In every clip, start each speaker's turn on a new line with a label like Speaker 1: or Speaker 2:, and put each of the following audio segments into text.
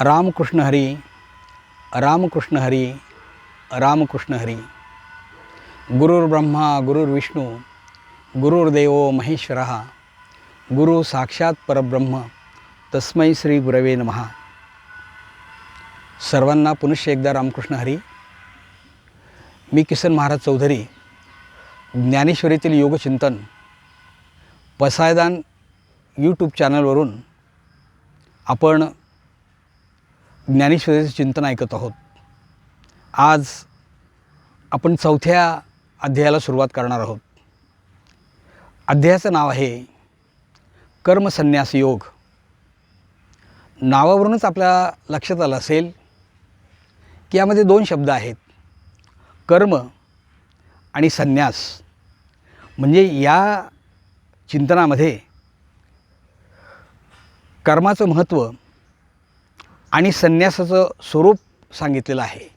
Speaker 1: रामकृष्ण हरी रामकृष्ण हरी रामकृष्ण हरी। गुरुर्ब्रह्मा गुरुर्विष्णू गुरुर्देव महेश्वर। गुरु साक्षात परब्रह्म तस्मै श्री गुरवे नमहा सर्वांना पुनश्च एकदा रामकृष्ण हरी। मी किसन महाराज चौधरी ज्ञानेश्वरीतील योगचिंतन पसायदान यूट्यूब चॅनलवरून आपण ज्ञानेश्वरीचं चिंतन ऐकत आहोत. आज आपण चौथ्या अध्यायाला सुरुवात करणार आहोत. अध्यायाचं नाव आहे कर्मसन्यास योग. नावावरूनच आपल्या लक्षात आलं असेल की यामध्ये दोन शब्द आहेत कर्म आणि संन्यास. म्हणजे या चिंतनामध्ये कर्माचं महत्त्व आणि संन्यासाचं स्वरूप सांगितलेलं आहे.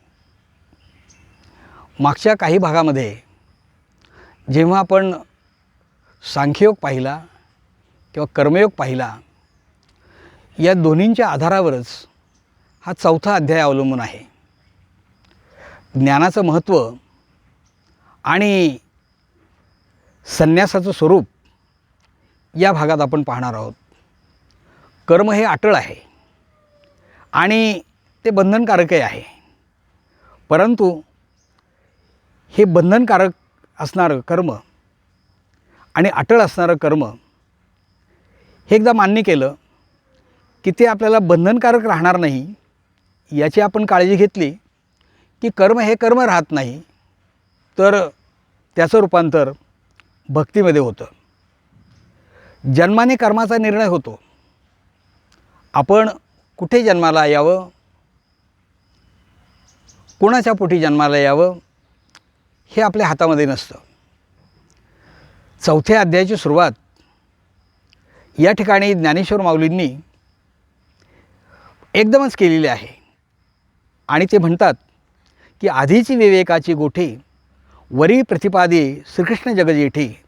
Speaker 1: मागच्या काही भागामध्ये जेव्हा आपण सांख्ययोग पाहिला किंवा कर्मयोग पाहिला या दोन्हींच्या आधारावरच हा चौथा अध्याय अवलंबून आहे. ज्ञानाचं महत्त्व आणि संन्यासाचं स्वरूप या भागात आपण पाहणार आहोत. कर्म हे अटळ आहे. आणि ते बंधनकारकही आहे. परंतु हे बंधनकारक असणारं कर्म आणि अटळ असणारं कर्म हे एकदा मान्य केलं की ते आपल्याला बंधनकारक राहणार नाही याची आपण काळजी घेतली की कर्म हे कर्म राहत नाही तर त्याचं रूपांतर भक्तीमध्ये होतं. जन्माने कर्माचा निर्णय होतो. आपण कुठे जन्माला यावं? कोणाच्या पोटी जन्माला यावं? हे आपल्या हातामध्ये नसतं. चौथ्या अध्यायाची सुरुवात या ठिकाणी ज्ञानेश्वर माऊलींनी एकदमच केलेली आहे. आणि ते म्हणतात की आधीची विवेकाची गोठी वरी प्रतिपादी श्रीकृष्ण जगजेठे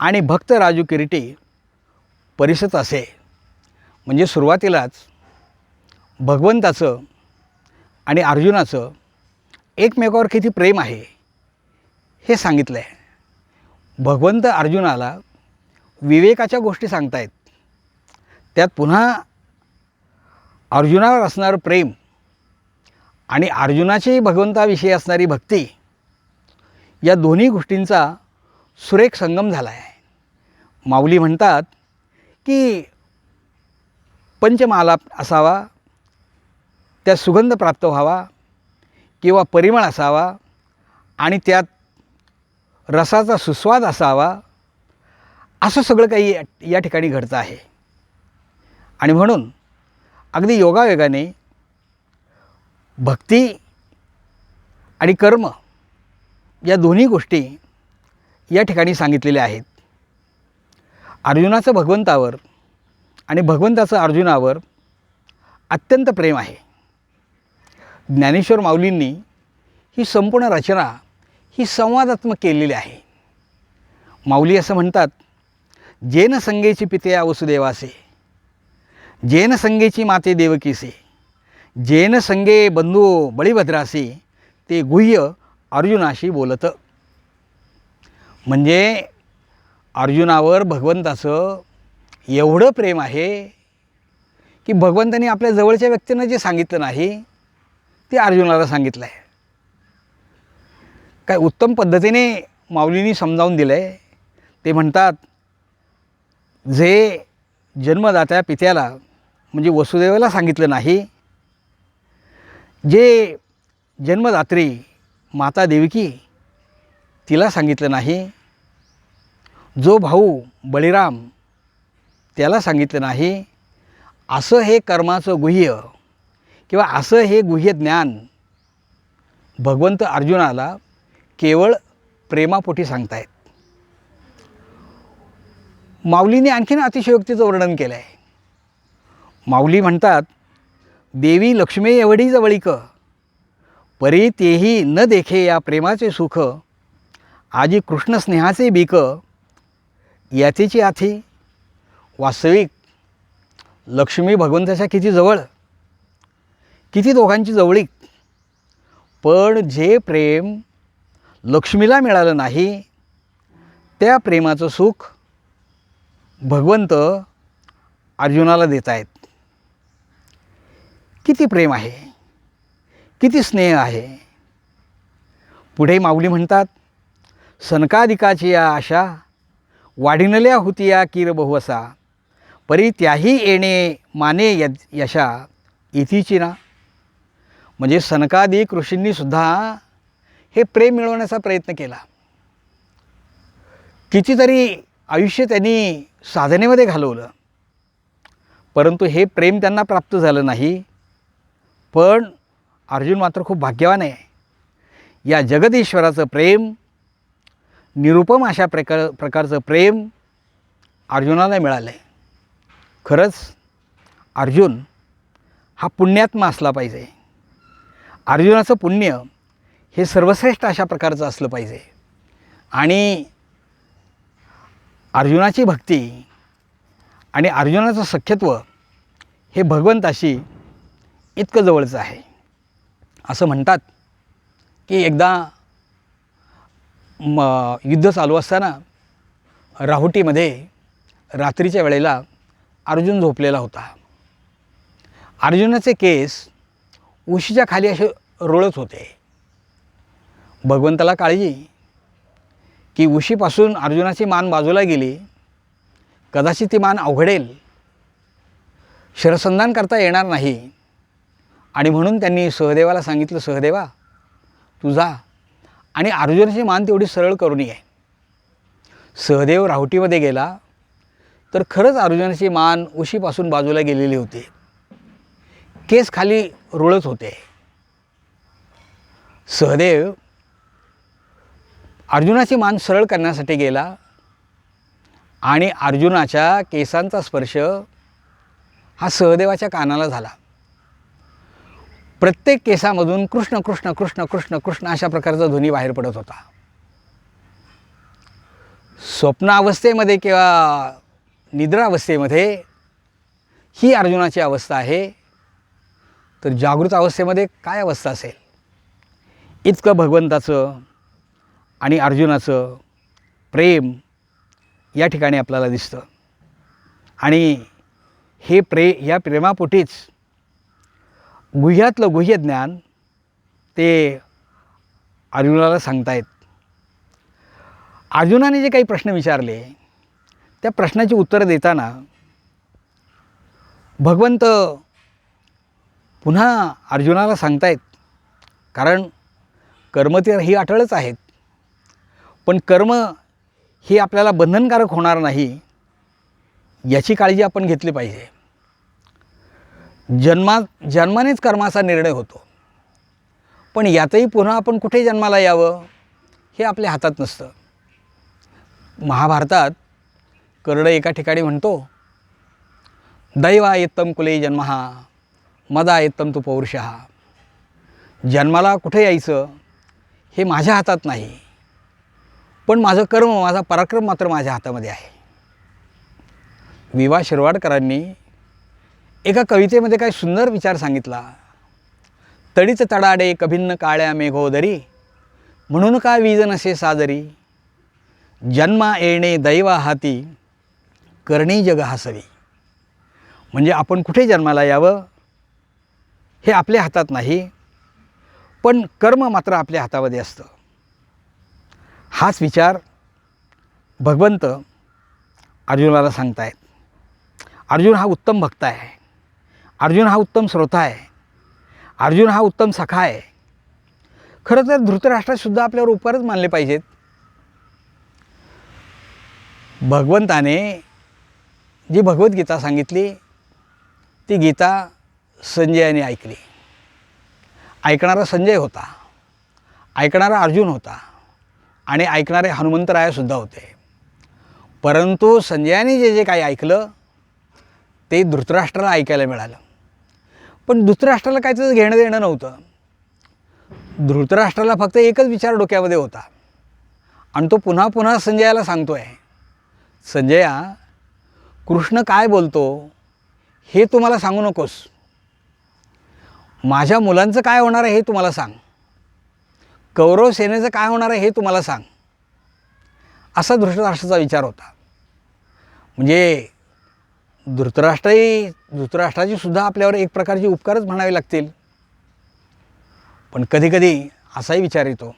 Speaker 1: आणि भक्त राजू किरीटे परिसत असे. म्हणजे सुरुवातीलाच भगवंताचं आणि अर्जुनाचं एकमेकावर किती प्रेम आहे हे सांगितलं आहे भगवंत अर्जुनाला विवेकाच्या गोष्टी सांगतायत. त्यात पुन्हा अर्जुनावर असणारं प्रेम आणि अर्जुनाची भगवंताविषयी असणारी भक्ती या दोन्ही गोष्टींचा सुरेख संगम झाला आहे माऊली म्हणतात की पंचमाला असावा त्या सुगंध प्राप्त व्हावा किंवा परिमळ असावा आणि त्यात रसाचा सुस्वाद असावा असं सगळं काही या- या ठिकाणी घडतं आहे. आणि म्हणून अगदी योगायोगाने भक्ती आणि कर्म या दोन्ही गोष्टी या ठिकाणी सांगितलेल्या आहेत. अर्जुनाचं भगवंतावर आणि भगवंताचं अर्जुनावर अत्यंत प्रेम आहे. ज्ञानेश्वर माऊलींनी ही संपूर्ण रचना ही संवादात्मक केलेली आहे. माऊली असं म्हणतात जैन संगेची पिते वसुदेवासे जैन संगेची माते देवकीसे जैन संगे बंधू बळीभद्रासे ते गुह्य अर्जुनाशी बोलत. म्हणजे अर्जुनावर भगवंताचं एवढं प्रेम आहे की भगवंतानी आपल्या जवळच्या व्यक्तींना जे सांगितलं नाही ते अर्जुनाला सांगितलं आहे काय उत्तम पद्धतीने माऊलींनी समजावून दिलं आहे ते म्हणतात जे जन्मदात्या पित्याला म्हणजे वसुदेवाला सांगितलं नाही जे जन्मदात्री माता देवकी तिला सांगितलं नाही जो भाऊ बळीराम त्याला सांगितलं नाही असं हे कर्माचं गुह्य किंवा असं हे गुह्य ज्ञान भगवंत अर्जुनाला केवळ प्रेमापोटी सांगतायत. माऊलीने आणखीन अतिशयोक्तीचं वर्णन केलं आहे माऊली म्हणतात देवी लक्ष्मी एवढी जवळीक परी तेही न देखे या प्रेमाचे सुख आजी कृष्ण स्नेहाचे बीक याचेची आथी वास्तविक लक्ष्मी भगवंताच्या किती जवळ. किती दोघांची जवळीक? पण जे प्रेम लक्ष्मीला मिळालं नाही त्या प्रेमाचं सुख भगवंत अर्जुनाला देत आहेत किती प्रेम आहे? किती स्नेह आहे? पुढे माऊली म्हणतात सनकादिकाची या आशा वाढिनल्या होतिया किर बहुवसा परी त्याही येणे माने य यशा इथीची ना. म्हणजे सनकादिक ऋषींनीसुद्धा हे प्रेम मिळवण्याचा प्रयत्न केला. कितीतरी आयुष्य त्यांनी साधनेमध्ये घालवलं. परंतु हे प्रेम त्यांना प्राप्त झालं नाही. पण अर्जुन मात्र खूप भाग्यवान आहे. या जगदीश्वराचं प्रेम निरुपम अशा प्रकार प्रकारचं प्रेम अर्जुनाला मिळालं आहे खरंच अर्जुन हा पुण्यात्मा असला पाहिजे. अर्जुनाचं पुण्य हे सर्वश्रेष्ठ अशा प्रकारचं असलं पाहिजे. आणि अर्जुनाची भक्ती आणि अर्जुनाचं सख्यत्व हे भगवंताशी इतकं जवळचं आहे. असं म्हणतात की एकदा म युद्ध चालू असताना राहुटीमध्ये रात्रीच्या वेळेला अर्जुन झोपलेला होता. अर्जुनाचे केस उशीच्या खाली असे रोळत होते. भगवंताला काळजी. की उशीपासून अर्जुनाची मान बाजूला गेली. कदाचित ती मान अवघडेल. शरसंधान करता येणार नाही. आणि म्हणून त्यांनी सहदेवाला सांगितलं सहदेवा तू जा आणि अर्जुनाची मान तेवढी सरळ करून ये. सहदेव राहुटीमध्ये गेला. तर खरंच अर्जुनाची मान उशीपासून बाजूला गेलेली होती. केस खाली रुळत होते. सहदेव अर्जुनाची मान सरळ करण्यासाठी गेला आणि अर्जुनाच्या केसांचा स्पर्श हा सहदेवाच्या कानाला झाला. प्रत्येक केसामधून कृष्ण कृष्ण कृष्ण कृष्ण कृष्ण अशा प्रकारचा ध्वनी बाहेर पडत होता. स्वप्नावस्थेमध्ये किंवा निद्रावस्थेमध्ये ही अर्जुनाची अवस्था आहे. तर जागृत अवस्थेमध्ये काय अवस्था असेल? इतकं भगवंताचं आणि अर्जुनाचं प्रेम या ठिकाणी आपल्याला दिसतं. आणि हे प्रे या प्रेमापोटीच गुह्यातलं गुह्य ज्ञान ते अर्जुनाला सांगतायत. अर्जुनाने जे काही प्रश्न विचारले त्या प्रश्नाची उत्तरं देताना भगवंत पुन्हा अर्जुनाला सांगतायत कारण कर्म तर ही अटळच आहेत पण कर्म ही आपल्याला बंधनकारक होणार नाही याची काळजी आपण घेतली पाहिजे. जन्मा जन्मानेच कर्माचा निर्णय होतो पण यातही पुन्हा आपण कुठे जन्माला यावं हे आपल्या हातात नसतं. महाभारतात कर्ण एका ठिकाणी म्हणतो दैवा येत्तम कुले जन्म हा मदा येतम तू पौरुष. हा जन्माला कुठे यायचं हे माझ्या हातात नाही. पण माझं कर्म माझा पराक्रम मात्र माझ्या हातामध्ये आहे. विवा शिरवाडकरांनी एका कवितेमध्ये काय सुंदर विचार सांगितला. तडीच तडाडे कभिन्न काळ्या मेघोदरी म्हणून का वीज नसे सादरी जन्मा येणे दैवा हाती करणी जग हसवी. म्हणजे आपण कुठे जन्माला यावं? हे आपल्या हातात नाही पण कर्म मात्र आपल्या हातामध्ये असतं. हाच विचार भगवंत अर्जुनाला सांगतायत. अर्जुन हा उत्तम भक्त आहे. अर्जुन हा उत्तम श्रोता आहे. अर्जुन हा उत्तम सखा आहे. खरं तर धृतराष्ट्रातसुद्धा आपल्यावर उपकारच मानले पाहिजेत. भगवंताने जी भगवद्गीता सांगितली ती गीता संजयाने ऐकली. ऐकणारा संजय होता. ऐकणारा अर्जुन होता. आणि ऐकणारे हनुमंतरायसुद्धा होते. परंतु संजयाने जे जे काही ऐकलं ते धृतराष्ट्राला ऐकायला मिळालं. पण धृतराष्ट्राला काय त्याचं घेणं देणं नव्हतं. धृतराष्ट्राला फक्त एकच विचार डोक्यामध्ये होता. आणि तो पुन्हा पुन्हा संजयाला सांगतो आहे संजया कृष्ण काय बोलतो हे तुम्हाला सांगू नकोस. माझ्या मुलांचं काय होणार आहे हे तुम्हाला सांग. कौरव सेनेचं काय होणार आहे हे तुम्हाला सांग. असा धृतराष्ट्राचा विचार होता. म्हणजे धृतराष्ट्रही धृतराष्ट्राची सुद्धा आपल्यावर एक प्रकारचे उपकारच म्हणावे लागतील. पण कधीकधी असाही विचार येतो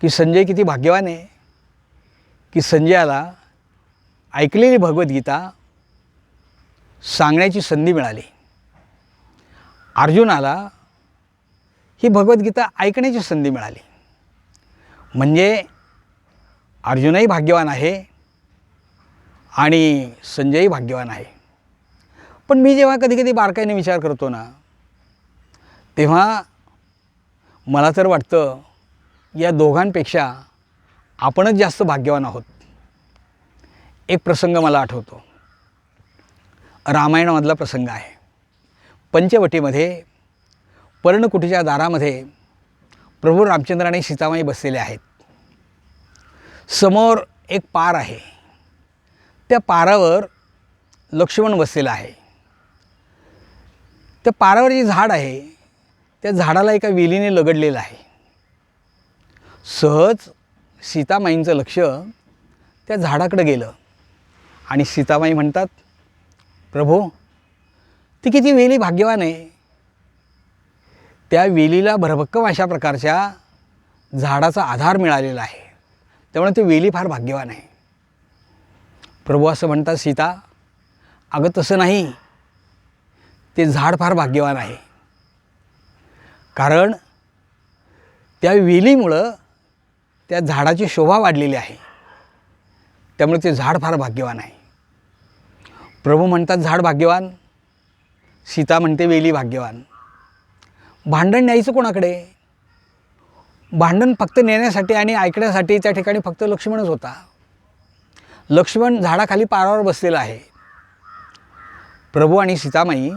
Speaker 1: की संजय किती भाग्यवान आहे की संजयाला ऐकलेली भगवद्गीता सांगण्याची संधी मिळाली. अर्जुनाला ही भगवद्गीता ऐकण्याची संधी मिळाली. म्हणजे अर्जुनही भाग्यवान आहे आणि संजयही भाग्यवान आहे. पण मी जेव्हा कधी कधी बारकाईने विचार करतो ना तेव्हा मला तर वाटतं या दोघांपेक्षा आपणच जास्त भाग्यवान आहोत. एक प्रसंग मला आठवतो. रामायणामधला प्रसंग आहे. पंचवटीमध्ये पर्णकुटीच्या दारामध्ये प्रभू रामचंद्र आणि सीतामाई बसलेले आहेत. समोर एक पार आहे. त्या पारावर लक्ष्मण बसलेला आहे. त्या पारावर जे झाड आहे त्या झाडाला एका वेलीने लगडलेलं आहे. सहज सीतामाईंचं लक्ष त्या झाडाकडं गेलं आणि सीतामाई म्हणतात प्रभू ती किती वेली भाग्यवान आहे. त्या वेलीला भरभक्कम अशा प्रकारच्या झाडाचा आधार मिळालेला आहे. त्यामुळे ती वेली फार भाग्यवान आहे. प्रभू असं म्हणतात सीता अगं तसं नाही. ते झाड फार भाग्यवान आहे. कारण त्या वेलीमुळं त्या झाडाची शोभा वाढलेली आहे. त्यामुळे ते झाड फार भाग्यवान आहे. प्रभू म्हणतात झाड भाग्यवान सीता म्हणते वेली भाग्यवान. भांडण न्यायचं कोणाकडे? भांडण फक्त नेण्यासाठी आणि ऐकण्यासाठी त्या ठिकाणी फक्त लक्ष्मणच होता. लक्ष्मण झाडाखाली पारावर बसलेला आहे. प्रभू आणि सीतामाई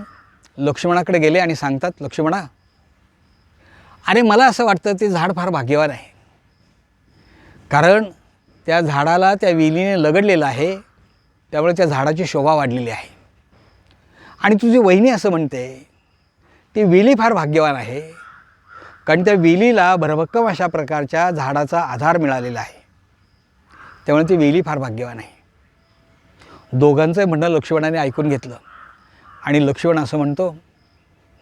Speaker 1: लक्ष्मणाकडे गेले आणि सांगतात लक्ष्मणा अरे मला असं वाटतं ते झाड फार भाग्यवान आहे. कारण त्या झाडाला त्या वेलीने लगडलेलं आहे त्यामुळे त्या झाडाची शोभा वाढलेली आहे. आणि तुझी वहिनी असं म्हणते ती वेली फार भाग्यवान आहे. कारण त्या वेलीला भरभक्कम अशा प्रकारच्या झाडाचा आधार मिळालेला आहे. त्यामुळे ती वेली फार भाग्यवान आहे. दोघांचं म्हणणं लक्ष्मणाने ऐकून घेतलं. आणि लक्ष्मण असं म्हणतो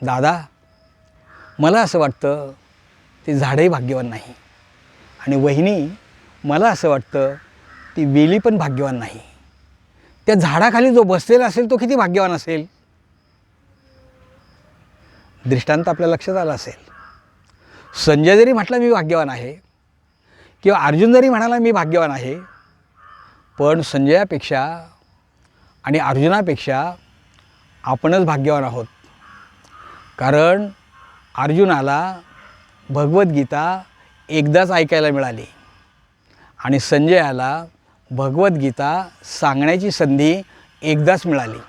Speaker 1: दादा मला असं वाटतं ती झाडही भाग्यवान नाही. आणि वहिनी मला असं वाटतं ती वेली पण भाग्यवान नाही. त्या झाडाखाली जो बसलेला असेल तो किती भाग्यवान असेल? दृष्टांत आपल्या लक्षात आला असेल. संजय जरी म्हटला मी भाग्यवान आहे किंवा अर्जुन जरी म्हणाला मी भाग्यवान आहे पण संजयापेक्षा आणि अर्जुनापेक्षा आपणच भाग्यवान आहोत. कारण अर्जुनाला भगवद्गीता एकदाच ऐकायला मिळाली आणि संजयाला भगवद्गीता सांगण्याची संधी एकदाच मिळाली.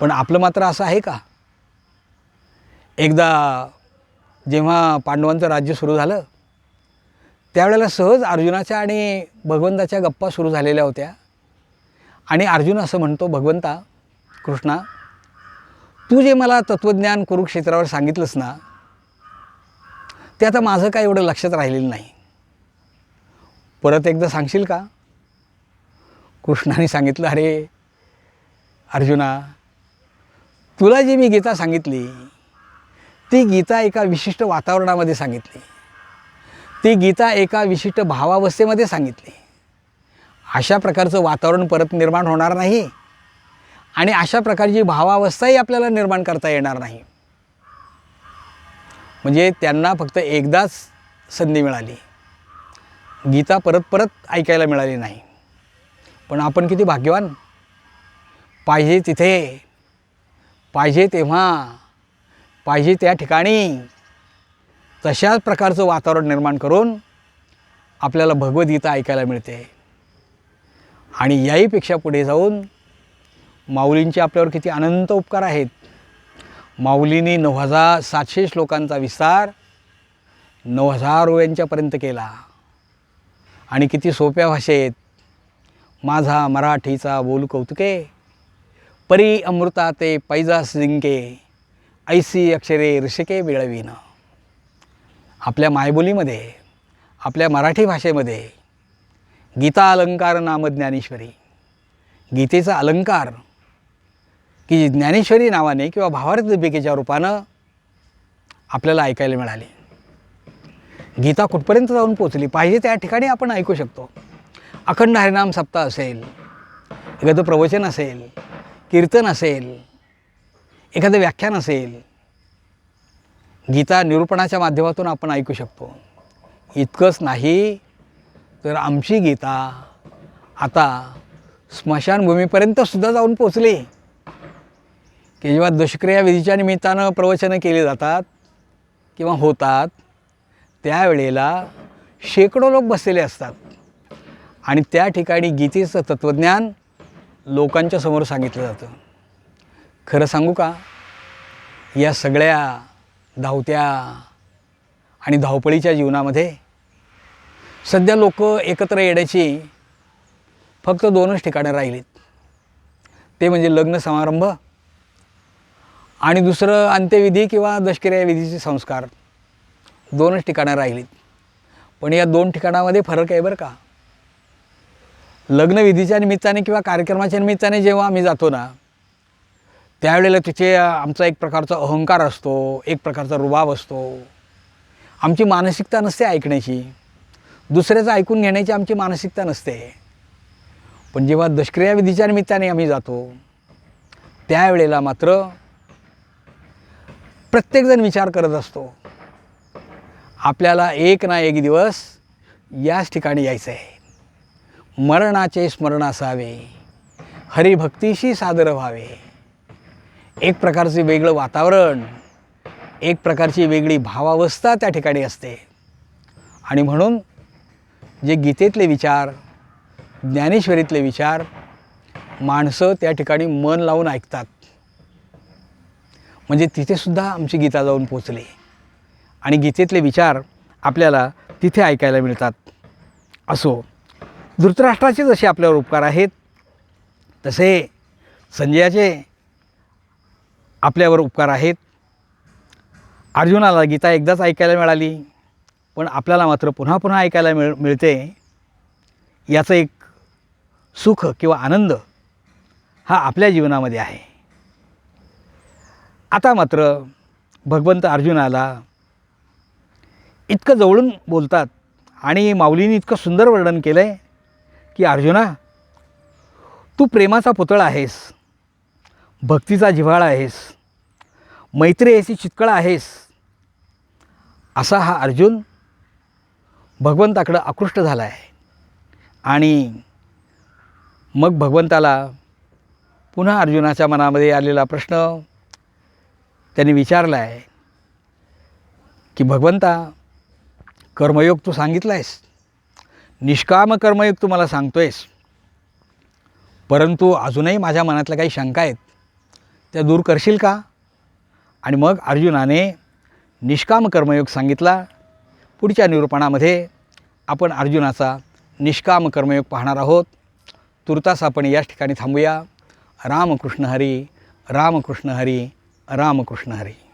Speaker 1: पण आपलं मात्र असं आहे का? एकदा जेव्हा पांडवांचं राज्य सुरू झालं त्यावेळेला सहज अर्जुनाच्या आणि भगवंताच्या गप्पा सुरू झालेल्या होत्या. आणि अर्जुन असं म्हणतो भगवंता कृष्णा तू जे मला तत्त्वज्ञान कुरुक्षेत्रावर सांगितलंस ना ते आता माझं काय एवढं लक्षात राहिलेलं नाही. परत एकदा सांगशील का? कृष्णाने सांगितलं अरे अर्जुना तुला जी मी गीता सांगितली ती गीता एका विशिष्ट वातावरणामध्ये सांगितली. ती गीता एका विशिष्ट भावावस्थेमध्ये सांगितली. अशा प्रकारचं वातावरण परत निर्माण होणार नाही आणि अशा प्रकारची भावावस्थाही आपल्याला निर्माण करता येणार नाही. म्हणजे त्यांना फक्त एकदाच संधी मिळाली. गीता परत परत ऐकायला मिळाली नाही. पण आपण किती भाग्यवान. पाहिजे तिथे. पाहिजे तेव्हा. पाहिजे त्या ठिकाणी. तशाच प्रकारचं वातावरण निर्माण करून आपल्याला भगवद्गीता ऐकायला मिळते. आणि याहीपेक्षा पुढे जाऊन माऊलींचे आपल्यावर किती अनंत उपकार आहेत. माऊलींनी नऊ हजार सातशे श्लोकांचा विस्तार नऊ हजार रुपयांच्यापर्यंत केला. आणि किती सोप्या भाषेत माझा मराठीचा बोल कौतुके परी अमृता ते पैजास जिंके ऐसी अक्षरे ऋषिके मिळवीन आपल्या मायबोलीमध्ये आपल्या मराठी भाषेमध्ये गीता अलंकार नाम ज्ञानेश्वरी. गीतेचा अलंकार की ज्ञानेश्वरी नावाने किंवा भावार्थ दीपिकेच्या रूपानं आपल्याला ऐकायला मिळाली. गीता कुठपर्यंत जाऊन पोचली पाहिजे त्या ठिकाणी आपण ऐकू शकतो. अखंड हरिनाम सप्ताह असेल एखादं प्रवचन असेल कीर्तन असेल एखादं व्याख्यान असेल गीता निरूपणाच्या माध्यमातून आपण ऐकू शकतो. इतकंच नाही तर आमची गीता आता स्मशानभूमीपर्यंत सुद्धा जाऊन पोचली की जेव्हा दुष्क्रिया विधीच्या निमित्तानं प्रवचनं केली जातात किंवा होतात त्यावेळेला शेकडो लोक बसलेले असतात. आणि त्या ठिकाणी गीतेचं तत्त्वज्ञान लोकांच्या समोर सांगितलं जातं. खरं सांगू का? या सगळ्या धावत्या आणि धावपळीच्या जीवनामध्ये सध्या लोक एकत्र येण्याची फक्त दोनच ठिकाणं राहिलीत. ते म्हणजे लग्न समारंभ आणि दुसरं अंत्यविधी किंवा दशक्रियाविधीचे विधीचे संस्कार. दोनच ठिकाणं राहिलीत. पण या दोन ठिकाणामध्ये फरक आहे बरं का? लग्नविधीच्या निमित्ताने किंवा कार्यक्रमाच्या निमित्ताने जेव्हा आम्ही जातो ना त्यावेळेला तिथे आमचा एक प्रकारचा अहंकार असतो एक प्रकारचा रुबाब असतो. आमची मानसिकता नसते ऐकण्याची. दुसऱ्याचं ऐकून घेण्याची आमची मानसिकता नसते. पण जेव्हा दशक्रिया विधीच्या निमित्ताने आम्ही जातो त्यावेळेला मात्र प्रत्येकजण विचार करत असतो आपल्याला एक ना एक दिवस याच ठिकाणी यायचं आहे. मरणाचे स्मरण असावे हरिभक्तीशी सादर व्हावे. एक प्रकारचे वेगळं वातावरण एक प्रकारची वेगळी भावावस्था त्या ठिकाणी असते. आणि म्हणून जे गीतेतले विचार ज्ञानेश्वरीतले विचार माणसं त्या ठिकाणी मन लावून ऐकतात. म्हणजे तिथेसुद्धा आमची गीता जाऊन पोचली. आणि गीतेतले विचार आपल्याला तिथे ऐकायला मिळतात. असो धृतराष्ट्राचे जसे आपल्यावर उपकार आहेत तसे संजयाचे आपल्यावर उपकार आहेत. अर्जुनाला गीता एकदाच ऐकायला मिळाली पण आपल्याला मात्र पुन्हा पुन्हा ऐकायला मिळ मिळते. याचं एक सुख किंवा आनंद हा आपल्या जीवनामध्ये आहे. आता मात्र भगवंत अर्जुनाला इतकं जवळून बोलतात आणि माऊलीने इतकं सुंदर वर्णन केलं आहे की अर्जुना तू प्रेमाचा पुतळा आहेस भक्तीचा जिव्हाळा आहेस मैत्री मैत्रेयसी चितकळ आहेस असा हा अर्जुन भगवंताकडं आकृष्ट झाला आहे आणि मग भगवंताला पुन्हा अर्जुनाच्या मनामध्ये आलेला प्रश्न त्यांनी विचारला आहे की भगवंता कर्मयोग तू सांगितला आहेस निष्काम कर्मयोग तू मला सांगतो आहेस परंतु अजूनही माझ्या मनातल्या काही शंका आहेत त्या दूर करशील का? आणि मग अर्जुनाने निष्काम कर्मयोग सांगितला. पुढच्या निरूपणामध्ये आपण अर्जुनाचा निष्काम कर्मयोग पाहणार आहोत. तुर्तास आपण याच ठिकाणी थांबूया. रामकृष्ण हरी रामकृष्ण हरी रामकृष्ण हरी.